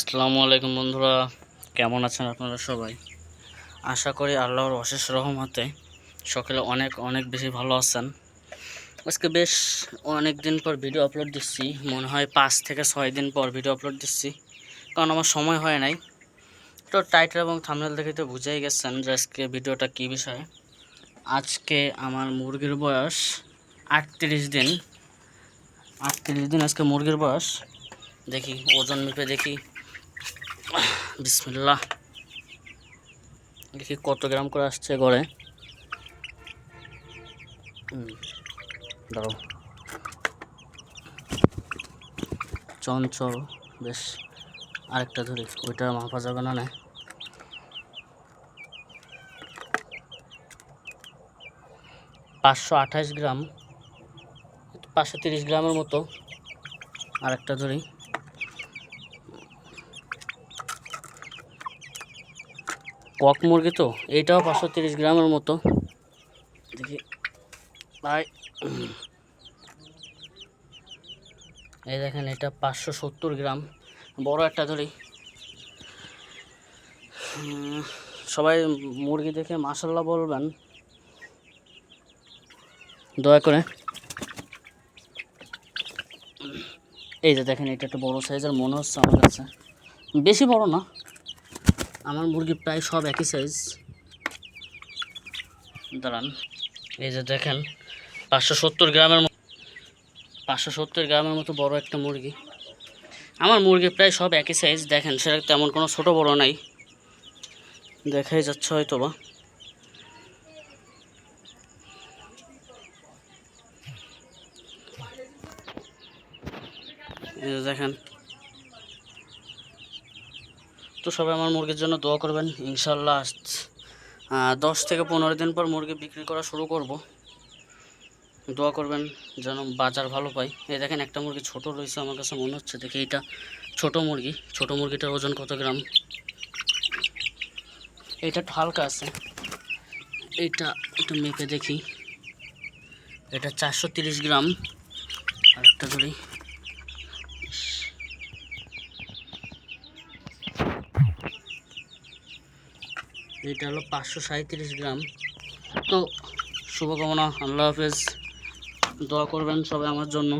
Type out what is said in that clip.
আসসালামু আলাইকুম বন্ধুরা, কেমন আছেন আপনারা সবাই? আশা করি আল্লাহর অশেষ রহমতে সকলে অনেক অনেক বেশি ভালো আছেন। আজকে বেশ অনেক দিন পর ভিডিও আপলোড দিচ্ছি, মনে হয় পাঁচ থেকে ছয় দিন পর ভিডিও আপলোড দিচ্ছি, কারণ আমার সময় হয় নাই। তো টাইটেল এবং থামনেল দেখে তো বুঝেই গেছেন যে আজকে ভিডিওটা কী বিষয়। আজকে আমার মুরগির বয়স আটত্রিশ দিন। আটত্রিশ দিন আজকে মুরগির বয়স। দেখি, ওজন মেপে দেখি। বিসমিল্লাহ। দেখি কত গ্রাম করে আসছে গড়ে। দাঁড়াও। চঞ্চল, বেশ, আরেকটা ধরি, ওইটা মাপা যাবে না। পাঁচশো আঠাশ গ্রাম, পাঁচশো তিরিশ গ্রামের মতো, আরেকটা ধরি। কক মুরগি তো, এইটাও পাঁচশো তিরিশ গ্রামের মতো। দেখি। ভাই, এই দেখেন, এটা পাঁচশো সত্তর গ্রাম। বড় একটা ধরি সবাই মুরগি দেখে মাসাল্লাহ বলবেন। দয়া করে। এই যে দেখেন, এটা একটা বড় সাইজের মনে হচ্ছে আমার কাছে। বেশি বড় না। আমার মুরগি প্রায় সব একই সাইজ দাঁড়ান। এই যে দেখেন, পাঁচশো সত্তর গ্রামের পাঁচশো সত্তর গ্রামের মতো বড় একটা মুরগি। আমার মুরগি প্রায় সব একই সাইজ দেখেন, সেটা তেমন কোনো ছোট বড় নাই। দেখাই যাচ্ছে হয়তো বা দেখেন তো সবাই আমার মুরগির জন্য দোয়া করবেন ইনশাল্লাহ দশ থেকে পনেরো দিন পর মুরগি বিক্রি করা শুরু করব। দোয়া করবেন যেন বাজার ভালো পাই। এই দেখেন একটা মুরগি ছোট রয়েছে, আমার কাছে মনে হচ্ছে, দেখি এটা ছোট মুরগি। ছোট মুরগিটার ওজন কত গ্রাম? এটা হালকা আছে। এটা একটু মেপে দেখি। এটা চারশো গ্রাম। আরেকটা ধরি। এটা হলো পাঁচশো সাঁত্রিশ গ্রাম। তো শুভকামনা আল্লাহ হাফেজ। দোয়া করবেন সবাই আমার জন্য।